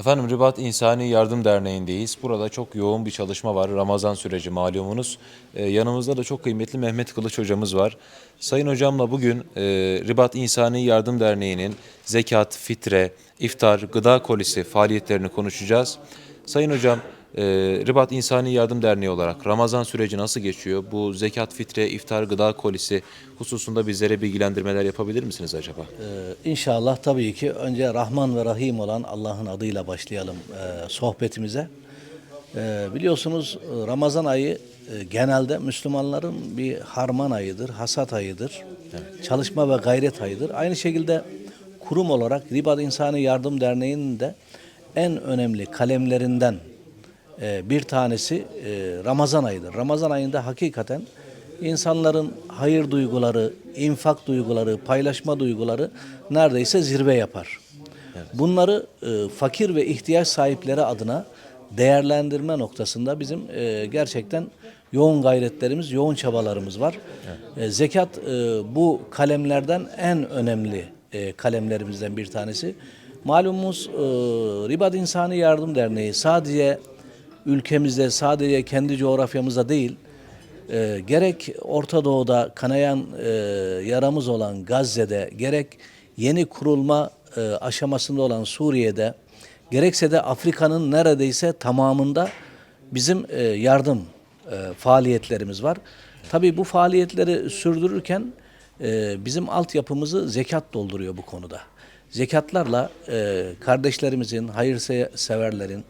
Efendim Ribat İnsani Yardım Derneği'ndeyiz. Burada çok yoğun bir çalışma var. Ramazan süreci malumunuz. Ee, yanımızda da çok kıymetli Mehmet Kılıç hocamız var. Sayın hocamla bugün e, Ribat İnsani Yardım Derneği'nin zekat, fitre, iftar, gıda kolisi faaliyetlerini konuşacağız. Sayın hocam, e, Ribat İnsani Yardım Derneği olarak Ramazan süreci nasıl geçiyor? Bu zekat, fitre, iftar, gıda kolisi hususunda bizlere bilgilendirmeler yapabilir misiniz acaba? Ee, İnşallah tabii ki önce Rahman ve Rahim olan Allah'ın adıyla başlayalım e, sohbetimize. E, biliyorsunuz Ramazan ayı e, genelde Müslümanların bir harman ayıdır, hasat ayıdır, çalışma ve gayret ayıdır. Aynı şekilde kurum olarak Ribat İnsani Yardım Derneği'nin de en önemli kalemlerinden bir tanesi e, Ramazan ayıdır. Ramazan ayında hakikaten insanların hayır duyguları, infak duyguları, paylaşma duyguları neredeyse zirve yapar. Bunları e, fakir ve ihtiyaç sahipleri adına değerlendirme noktasında bizim e, gerçekten yoğun gayretlerimiz, yoğun çabalarımız var. Zekat bu kalemlerden en önemli kalemlerimizden bir tanesi. Malumumuz e, Ribad İnsani Yardım Derneği sadece ülkemizde, sadece kendi coğrafyamızda değil, e, gerek Orta Doğu'da kanayan e, yaramız olan Gazze'de, gerek yeni kurulma e, aşamasında olan Suriye'de, gerekse de Afrika'nın neredeyse tamamında bizim e, yardım e, faaliyetlerimiz var. Tabii bu faaliyetleri sürdürürken e, bizim altyapımızı zekat dolduruyor bu konuda. Zekatlarla e, kardeşlerimizin, hayırseverlerin,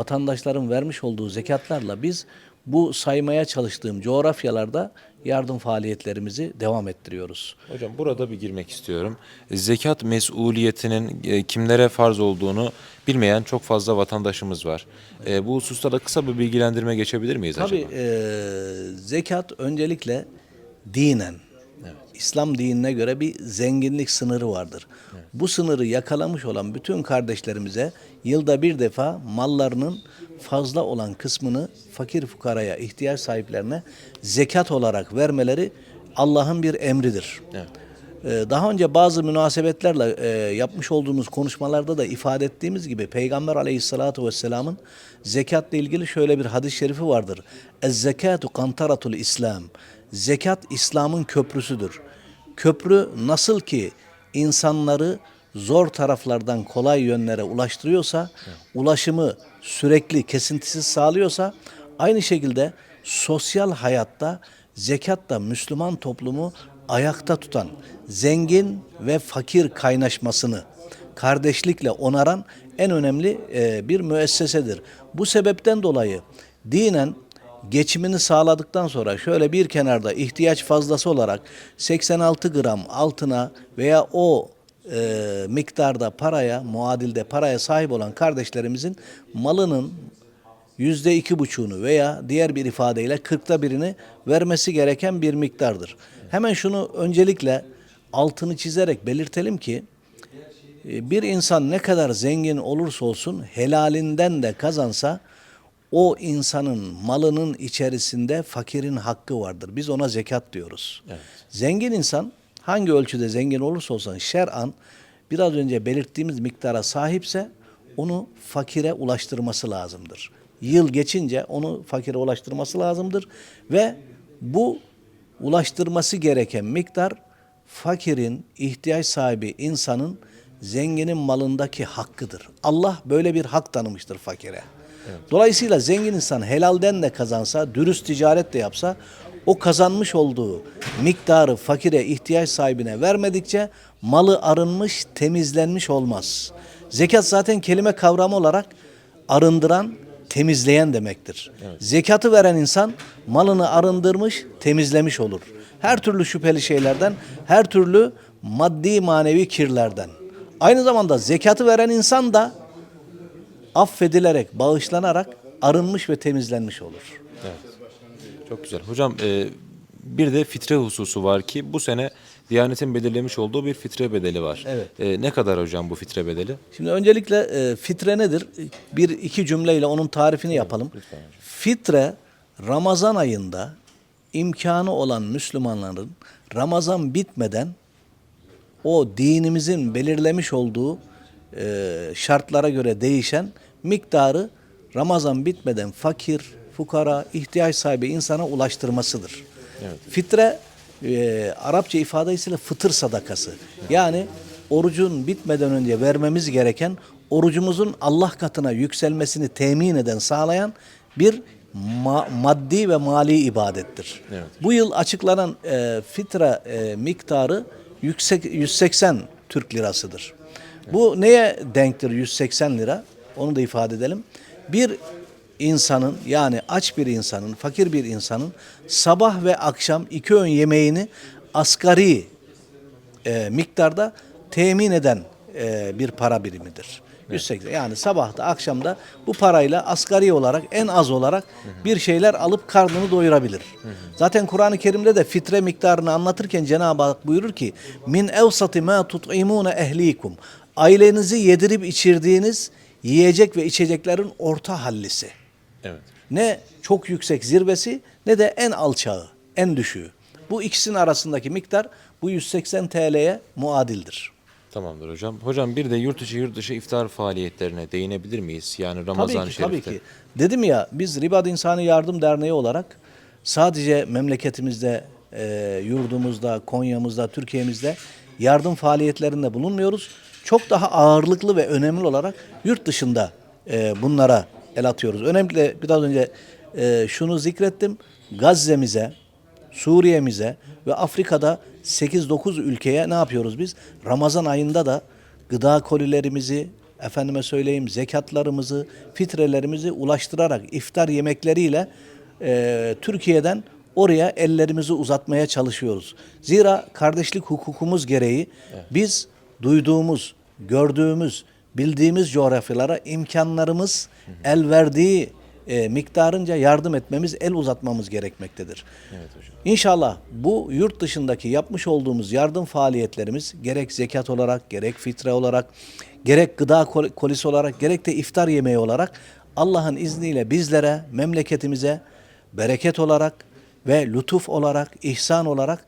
vatandaşların vermiş olduğu zekatlarla biz bu saymaya çalıştığım coğrafyalarda yardım faaliyetlerimizi devam ettiriyoruz. Hocam burada bir girmek istiyorum. Zekat mesuliyetinin e, kimlere farz olduğunu bilmeyen çok fazla vatandaşımız var. E, bu hususta da kısa bir bilgilendirme geçebilir miyiz Tabii acaba? e, zekat öncelikle dinen, İslam dinine göre bir zenginlik sınırı vardır. Bu sınırı yakalamış olan bütün kardeşlerimize yılda bir defa mallarının fazla olan kısmını fakir fukaraya, ihtiyaç sahiplerine zekat olarak vermeleri Allah'ın bir emridir. Evet. Ee, Daha önce bazı münasebetlerle e, yapmış olduğumuz konuşmalarda da ifade ettiğimiz gibi Peygamber aleyhissalatu vesselamın zekatla ilgili şöyle bir hadis-i şerifi vardır. Ez-zekatu kantaratul İslam. Zekat İslam'ın köprüsüdür. Köprü nasıl ki insanları zor taraflardan kolay yönlere ulaştırıyorsa, ulaşımı sürekli kesintisiz sağlıyorsa, aynı şekilde sosyal hayatta zekat da Müslüman toplumu ayakta tutan, zengin ve fakir kaynaşmasını kardeşlikle onaran en önemli e, bir müessesedir. Bu sebepten dolayı dinen geçimini sağladıktan sonra şöyle bir kenarda ihtiyaç fazlası olarak 86 gram altına veya o e, miktarda paraya, muadilde paraya sahip olan kardeşlerimizin malının yüzde iki buçuğunu veya diğer bir ifadeyle kırkta birini vermesi gereken bir miktardır. Hemen şunu öncelikle altını çizerek belirtelim ki e, bir insan ne kadar zengin olursa olsun helalinden de kazansa o insanın malının içerisinde fakirin hakkı vardır. Biz ona zekat diyoruz. Zengin insan hangi ölçüde zengin olursa olsun şer'an biraz önce belirttiğimiz miktara sahipse onu fakire ulaştırması lazımdır. Yıl geçince onu fakire ulaştırması lazımdır ve bu ulaştırması gereken miktar fakirin, ihtiyaç sahibi insanın zenginin malındaki hakkıdır. Allah böyle bir hak tanımıştır fakire. Dolayısıyla zengin insan helalden de kazansa, dürüst ticaret de yapsa o kazanmış olduğu miktarı fakire, ihtiyaç sahibine vermedikçe malı arınmış, temizlenmiş olmaz. Zekat zaten kelime kavramı olarak arındıran, temizleyen demektir. Zekatı veren insan malını arındırmış, temizlemiş olur. Her türlü şüpheli şeylerden, her türlü maddi manevi kirlerden. Aynı zamanda zekatı veren insan da affedilerek, bağışlanarak arınmış ve temizlenmiş olur. Çok güzel. Hocam e, bir de fitre hususu var ki bu sene Diyanet'in belirlemiş olduğu bir fitre bedeli var. Evet. E, ne kadar hocam bu fitre bedeli? Şimdi öncelikle e, fitre nedir? Bir iki cümleyle onun tarifini yapalım. Fitre Ramazan ayında imkanı olan Müslümanların Ramazan bitmeden o dinimizin belirlemiş olduğu e, şartlara göre değişen miktarı Ramazan bitmeden fakir, fukara, ihtiyaç sahibi insana ulaştırmasıdır. Fitre e, Arapça ifadesiyle fıtır sadakası. Yani orucun bitmeden önce vermemiz gereken orucumuzun Allah katına yükselmesini temin eden, sağlayan bir ma- maddi ve mali ibadettir. Bu yıl açıklanan e, fitre e, miktarı yüksek 180 Türk lirasıdır. Bu neye denktir 180 lira? Onu da ifade edelim. Bir insanın yani aç bir insanın, fakir bir insanın sabah ve akşam iki öğün yemeğini asgari e, miktarda temin eden e, bir para birimidir. 180 yani sabahta akşamda bu parayla asgari olarak en az olarak bir şeyler alıp karnını doyurabilir. Zaten Kur'an-ı Kerim'de de fitre miktarını anlatırken Cenab-ı Hak buyurur ki min evsati ma tut'imune ehlikum ailenizi yedirip içirdiğiniz yiyecek ve içeceklerin orta hallisi. Evet. Ne çok yüksek zirvesi ne de en alçağı, en düşüğü. Bu ikisinin arasındaki miktar bu 180 TL'ye muadildir. Tamamdır hocam. Hocam bir de yurt içi yurt dışı iftar faaliyetlerine değinebilir miyiz? Yani Ramazan Tabii ki, tabii Şerif'te. ki. Dedim ya biz Ribat İnsani Yardım Derneği olarak sadece memleketimizde, e, yurdumuzda, Konya'mızda, Türkiye'mizde yardım faaliyetlerinde bulunmuyoruz. Çok daha ağırlıklı ve önemli olarak yurt dışında e, bunlara el atıyoruz. Önemli biraz önce e, şunu zikrettim. Gazze'mize, Suriye'mize ve Afrika'da 8-9 ülkeye ne yapıyoruz biz? Ramazan ayında da gıda kolilerimizi, efendime söyleyeyim zekatlarımızı, fitrelerimizi ulaştırarak iftar yemekleriyle e, Türkiye'den oraya ellerimizi uzatmaya çalışıyoruz. Zira kardeşlik hukukumuz gereği biz duyduğumuz, gördüğümüz, bildiğimiz coğrafyalara imkanlarımız el verdiği e, miktarınca yardım etmemiz, el uzatmamız gerekmektedir. İnşallah bu yurt dışındaki yapmış olduğumuz yardım faaliyetlerimiz gerek zekat olarak, gerek fitre olarak, gerek gıda kol- kolisi olarak, gerek de iftar yemeği olarak Allah'ın izniyle bizlere, memleketimize bereket olarak ve lütuf olarak, ihsan olarak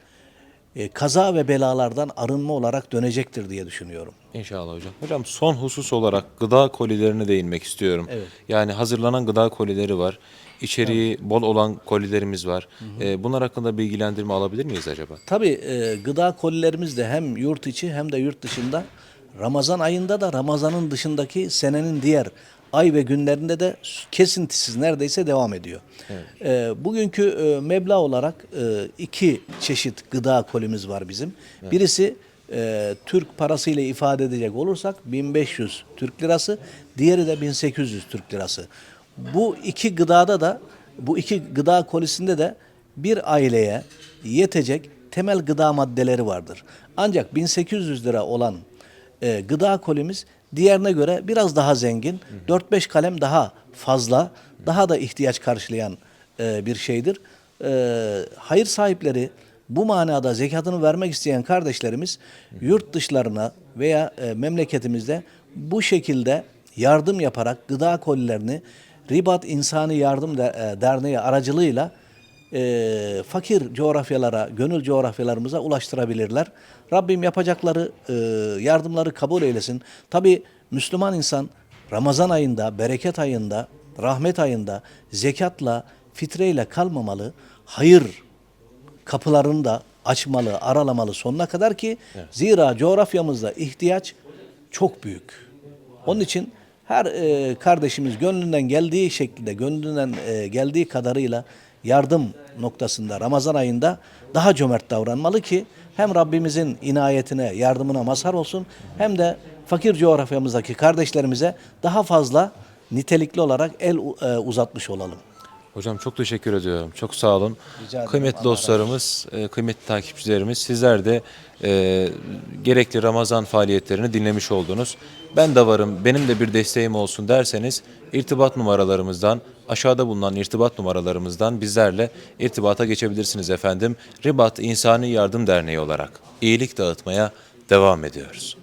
e, kaza ve belalardan arınma olarak dönecektir diye düşünüyorum. İnşallah hocam. Hocam son husus olarak gıda kolilerine değinmek istiyorum. Evet. Yani hazırlanan gıda kolileri var. İçeriği bol olan kolilerimiz var. Ee, bunlar hakkında bilgilendirme alabilir miyiz acaba? Tabii e, gıda kolilerimiz de hem yurt içi hem de yurt dışında Ramazan ayında da Ramazan'ın dışındaki senenin diğer ay ve günlerinde de kesintisiz neredeyse devam ediyor. E, bugünkü e, meblağ olarak e, iki çeşit gıda kolimiz var bizim. Birisi e, Türk parasıyla ifade edecek olursak 1500 Türk lirası, diğeri de 1800 Türk lirası. Bu iki gıdada da bu iki gıda kolisinde de bir aileye yetecek temel gıda maddeleri vardır. Ancak 1800 lira olan e, gıda kolimiz diğerine göre biraz daha zengin, 4-5 kalem daha fazla, daha da ihtiyaç karşılayan e, bir şeydir. E, hayır sahipleri bu manada zekatını vermek isteyen kardeşlerimiz yurt dışlarına veya e, memleketimizde bu şekilde yardım yaparak gıda kolilerini Ribat İnsani Yardım e, Derneği aracılığıyla e, fakir coğrafyalara, gönül coğrafyalarımıza ulaştırabilirler. Rabbim yapacakları e, yardımları kabul eylesin. Tabi Müslüman insan Ramazan ayında, bereket ayında, rahmet ayında zekatla, fitreyle kalmamalı. Hayır kapılarını da açmalı, aralamalı sonuna kadar ki zira coğrafyamızda ihtiyaç çok büyük. Onun için her e, kardeşimiz gönlünden geldiği şekilde, gönlünden e, geldiği kadarıyla yardım noktasında Ramazan ayında daha cömert davranmalı ki hem Rabbimizin inayetine, yardımına mazhar olsun hem de fakir coğrafyamızdaki kardeşlerimize daha fazla nitelikli olarak el e, uzatmış olalım. Hocam çok teşekkür ediyorum. Çok sağ olun. Rica ederim. Kıymetli Allah dostlarımız, e, kıymetli takipçilerimiz sizler de e, gerekli Ramazan faaliyetlerini dinlemiş oldunuz. Ben de varım, benim de bir desteğim olsun derseniz irtibat numaralarımızdan, aşağıda bulunan irtibat numaralarımızdan bizlerle irtibata geçebilirsiniz efendim. Ribat İnsani Yardım Derneği olarak iyilik dağıtmaya devam ediyoruz.